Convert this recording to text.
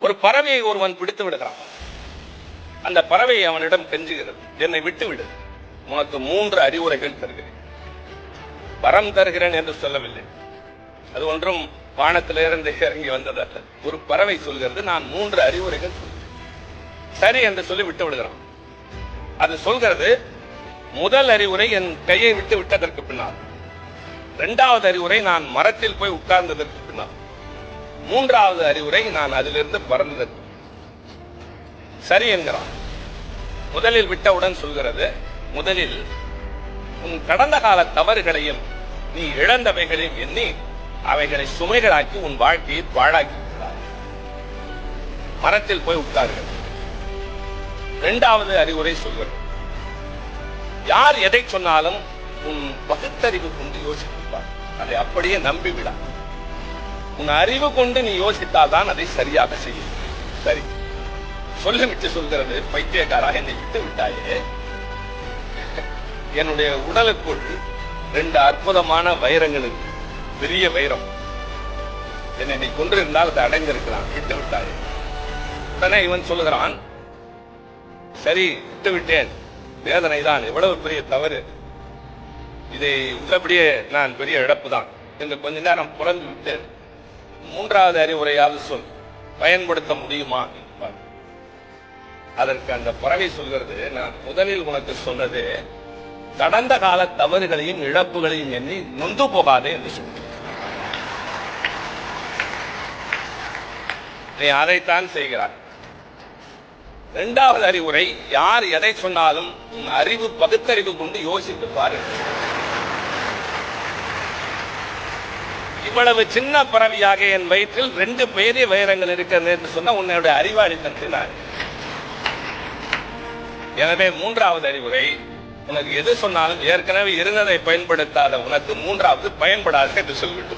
ஒரு பறவையை ஒருவன் பிடித்து விடுகிறான். அந்த பறவை அவனிடம் கெஞ்சுகிறது. என்னை விட்டு விடு உனக்கு மூன்று அறிவுரைகள் தருகிறேன். வரம் தருகிறேன் என்று சொல்லவில்லை. அது ஒன்றும் வானத்திலிருந்து இறங்கி வந்ததல்ல. ஒரு பறவை சொல்கிறது நான் மூன்று அறிவுரைகள் சொல்கிறேன். சரி என்று சொல்லி விட்டு விடுகிறான். அது சொல்கிறது முதல் அறிவுரை என் கையை விட்டு விட்டதற்கு பின்னால். இரண்டாவது அறிவுரை நான் மரத்தில் போய் உட்கார்ந்ததற்கு மூன்றாவது அறிவுரை நான் அதிலிருந்து பறந்தது. சரி என்கிறான். முதலில் விட்டவுடன் சொல்கிறது முதலில் உன் கடந்த கால தவறுகளையும் நீ இழந்தவைகளையும் எண்ணி அவைகளை சுமைகளாக்கி உன் வாழ்க்கையை பாழாக்கி மரத்தில் போய் உட்கார்கள் இரண்டாவது அறிவுரை சொல்கிறது யார் எதை சொன்னாலும் உன் பகுத்தறிவு கொண்டு யோசிப்பார் அதை அப்படியே நம்பிவிடா உன் அறிவு கொண்டு நீ யோசித்தாதான் அதை சரியாக செய்யும். சரி. சொல்லிவிட்டு சொல்கிறது பைத்தியக்காரா என்னை விட்டு விட்டாயே. என்னுடைய உடலுக்குள் ரெண்டு அற்புதமான வைரங்கள் இருக்கு பெரிய வைரம். என்னை நீ கொண்டிருந்தால் அதை அடைஞ்சிருக்கிறான் விட்டு விட்டாயே. உடனே இவன் சொல்லுகிறான் சரி விட்டு விட்டேன். வேதனை தான். எவ்வளவு பெரிய தவறு. இதை உள்ளபடியே நான் பெரிய இழப்பு தான் என்று கொஞ்ச நேரம் புறந்து விட்டேன். மூன்றாவது அறிவுரையாவது சொல். பயன்படுத்த முடியுமா என்பார். அதற்கு அந்த பறவை சொல்கிறது நான் முதலில் உனக்கு சொன்னது கடந்த கால தவறுகளையும் இழப்புகளையும் எண்ணி நொந்து போகாதே என்று சொன்னேன். நீ அதைத்தான் செய்கிறாய். இரண்டாவது அறிவுரை யார் எதை சொன்னாலும் அறிவு பகுத்தறிவு கொண்டு யோசித்து பாருங்கள். இவ்வளவு சின்ன பறவையாக என் வயிற்றில் ரெண்டு பெரிய வைரங்கள் இருக்கிறது என்று சொன்ன உன்னுடைய அறிவாளித்தனத்தை நான் எனவே மூன்றாவது அறிவுரை உனக்கு எது சொன்னாலும் ஏற்கனவே இருந்ததை பயன்படுத்தாத உனக்கு மூன்றாவது பயன்படாத என்று சொல்லிவிட்டு